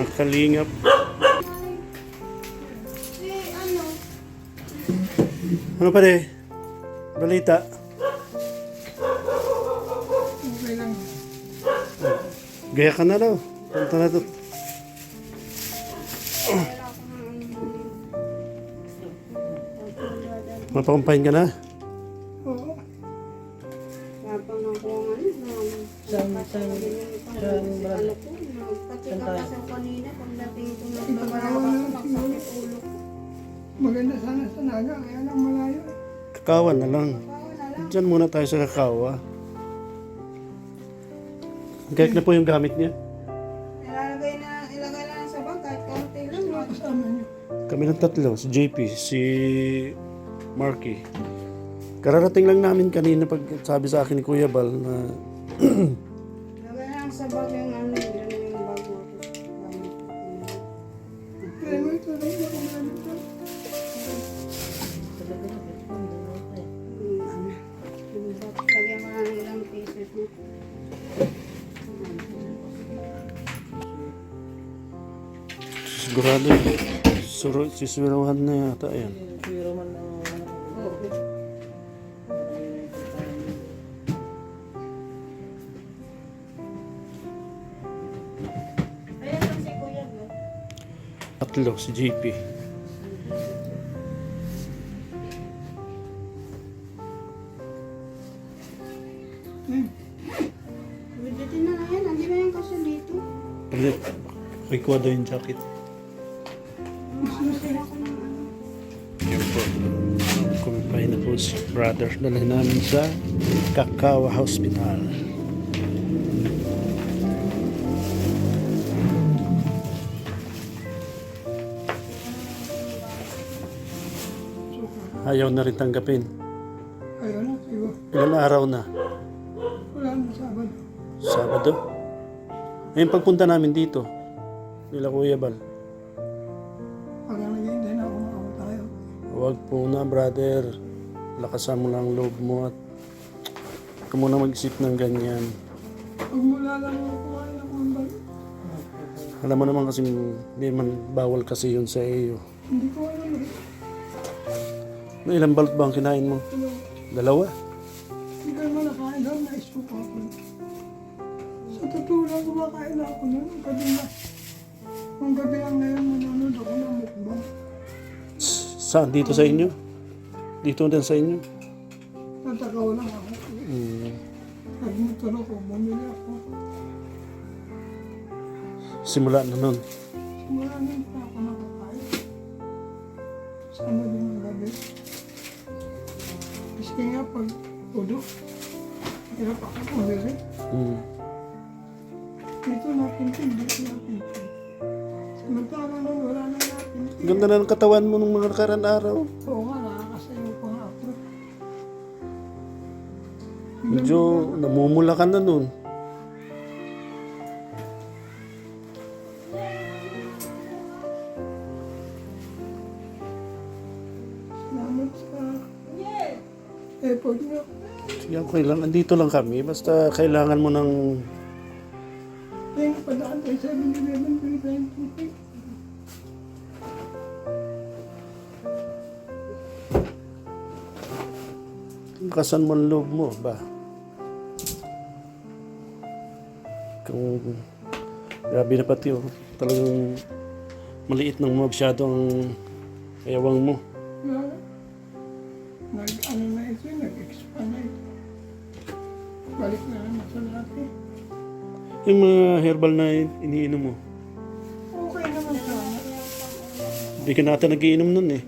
mga kalingap. Ano, pa rin? Balita. Okay lang. Gaya ka na daw. Punta na to. Mapakumpahin ka na? Oo. Tapang ako ang ano, Saan, saan, saan, ko, kasi ako kanina pagdating ko ako, nagsakit ulo ko. Maganda sana sa naga, kaya lang malayo. Kakawan na lang. Bawal na lang. Diyan muna tayo sa kakawa. Gaya na po yung gamit niya. Ilalagay na, ilagay na lang sa bag kahit kaunti lang. no? Kasama niyo. Kami ng tatlo, si JP, si Marky. Kararating lang namin kanina pag sabi sa akin ni Kuya Bal na sigurado suro, siswiruhan na yata yan. Ayan lang si Kuya, no? Tatlo, si JP. Hmm. Pwede na na yan. Hindi na yan kasi dito. Kuha daw yung jacket. Yan po. Kumpay na po si brother. Dalhin namin sa Kakawa Hospital. Ayaw na rin tanggapin. Ayaw na, sigo. Ilan araw na? Wala na Sabado. Sabado. Ngayon pagpunta namin dito, nila Kuya Bal. Huwag po na, brother. Lakasan mo lang ang loob mo at huwag ka muna mag-isip ng ganyan. Pag mula lang ako kumain ako ng balik. Alam mo naman kasi hindi man bawal kasi yun sa iyo. Hindi ko alam eh. Na ilang balot ba ang kinain mo? Ano, Dalawa? Hindi ka naman nakain doon, na-stroke ako. Sa totoo lang, kumakain na ako noon. Ang gabi na. Ang gabi lang ngayon, nanonood ako ng mukbang. Saan? Dito sa inyo? Dito din sa inyo? Natakaw lang ako. Hmm. Nagmotor ako, bumili ako. Simula na nun. Simula nun pa ako nakakain. Sama din ang gabi. Kasi nga pag udo, hirap ako kumili. Hmm. Dito napintin, dito napintin. Samantala nun, wala na. Ganda na ng katawan mo nung mga nakaraan araw. Oo nga, nakakasayaw pa nga ako. Medyo namumula ka na nun. Salamat sa effort niyo. Sige, okay lang. Andito lang kami. Basta kailangan mo ng... Kasan mo loob mo ba? Kung... Grabe na pati oh. Talagang maliit nang masyado ang ayawang mo. Na, nag, ano na ito, nag-expand na ito. Balik na naman sa dati. Yung mga herbal na iniinom mo. Okay naman sana. Hindi ka natin nagiinom nun eh.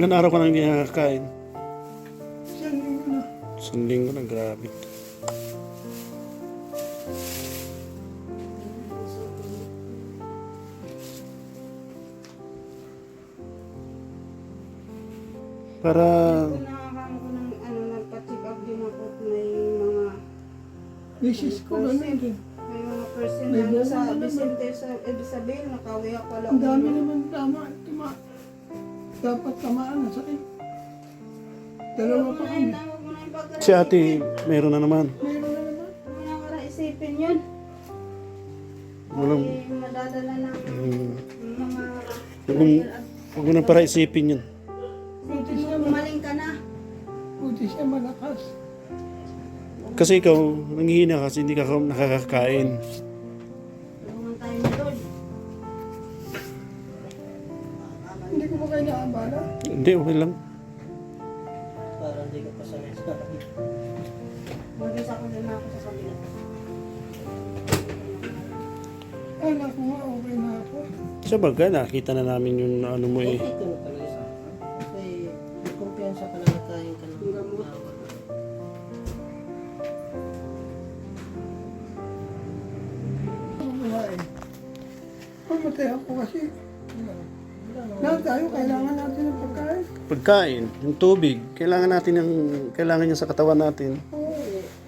Ilan araw ka nang hindi nakakain? Siyang linggo na. Isang linggo na, grabe. Para Kung nakakano ko ng ano, nagpa-check up din ako at may mga Misis ko ganun din. May mga person na sa. Vicente sa Isabel, nakawiyak pala. Ang dami naman tama. Tuma. Dapat tamaan na sakit. Dalawa pa mo na kami. na Si ate, meron na naman. Meron na naman. Huwag na para isipin yun. Walang, Ay, madadala ng mm, mga... huwag mo na para isipin yun. Isipin mo, gumaling ka na. Buti siya malakas. Kasi ikaw, nanghihina kasi hindi ka nakakakain. Hindi ko ba kayo naabala? Hindi, okay lang. Para hindi ka pa sanay sa akin. Mag-isa ko din ako sa kabila. Ala ko nga okay na ako. Sa bagay, nakita na namin yung ano mo eh. Ka na talaga sa akin. Kasi may kumpiyansa ka na natayin ka ng gamot. Ako kumain. Pamatay ako kasi. Lahat tayo kailangan natin ng pagkain. Pagkain, yung tubig, kailangan natin yung, kailangan niya sa katawan natin. Oo.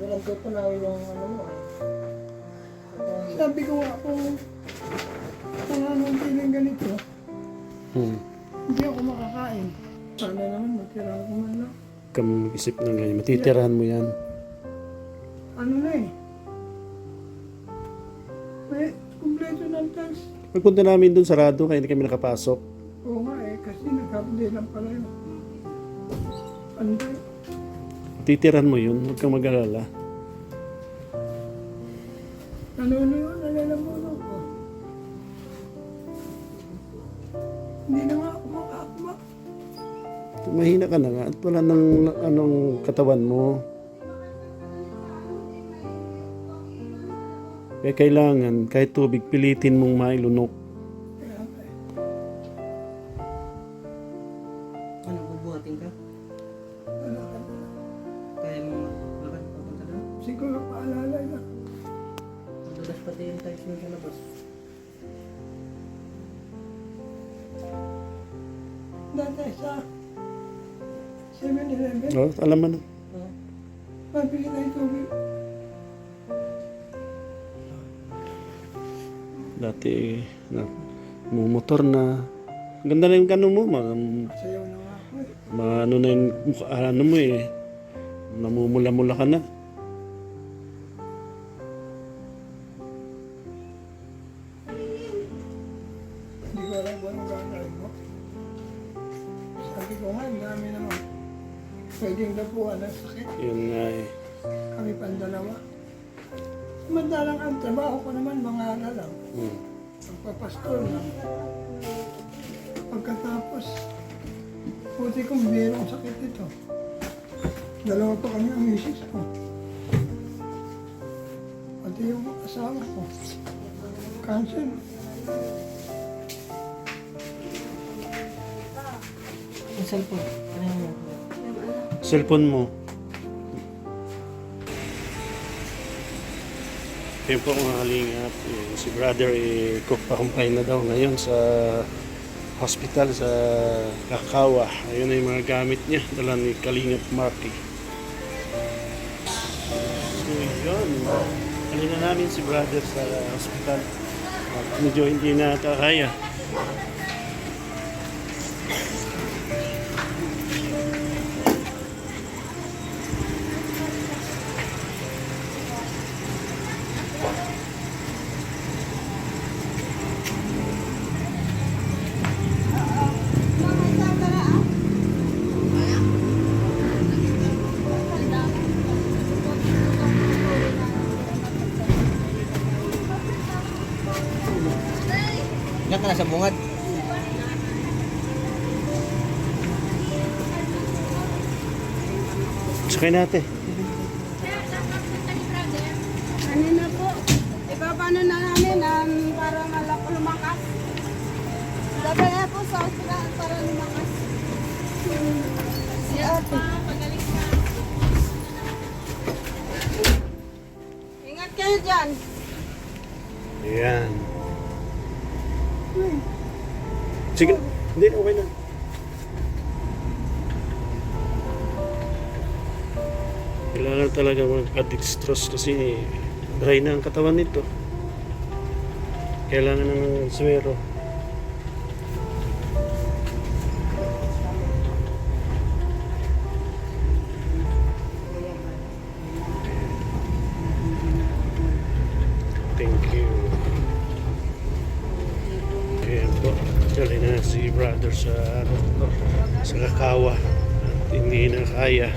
Walang tutunawin yung ano mo. Sabi ko nga kung ano ang feeling ganito, Hmm. hindi ako makakain. Sana naman matira ako man lang. Kami mag-isip ng ganyan. Matitirahan mo yan. Ano na eh. May kumpleto ng test. Pagpunta namin doon, sarado, kaya hindi kami nakapasok. Oo nga eh, kasi nag-update lang pala yun. Ano ba? Matitirahan mo yun, huwag kang mag-alala. Ano na yun? Nalalamunan ko. Hindi na nga ako makaakma. Mahina ka na nga at wala nang anong katawan mo. Kaya kailangan, kahit tubig, pilitin mong mailunok. Dati sa 7-Eleven, Oh, alam mo na. Oo. mabili tayo tubig. Dati, na, mumotor na. Ganda na yung ano mo, mga, Sayaw na ako eh. mga ano na yung mukha, ano mo eh. Namumula-mula ka na. Pwedeng dapuan ng sakit. Yun nga eh. Kami pandalawa. Samantalang ang trabaho ko naman mga ano lang. Hmm. Pagpapastol lang. Pagkatapos, puti kong merong sakit ito. Dalawa pa kami ang misis ko. Pati yung asawa ko. Cancer. Yung cellphone. Ano yun? Yung ano, Cellphone mo. Yun po mga kalingap, si brother eh, kumpakumpay na daw ngayon sa hospital sa Kakawa. Ayun na yung mga gamit niya, dala ni Kalingap Marky. So yun, kanina namin si brother sa hospital. Medyo hindi na kakaya. Ilan ka na sa bungad? Sakay natin. Ano na po? Ipapano na namin um, para malak lumakas. Sabi na po sa hospital para lumakas. Si ate. Ingat kayo dyan. Ayan. Sige, hindi, okay na. Kailangan talaga magka-dextrose kasi Dry na ang katawan nito. Kailangan ng swero. Sa ano, sa Kakawa. At hindi na kaya.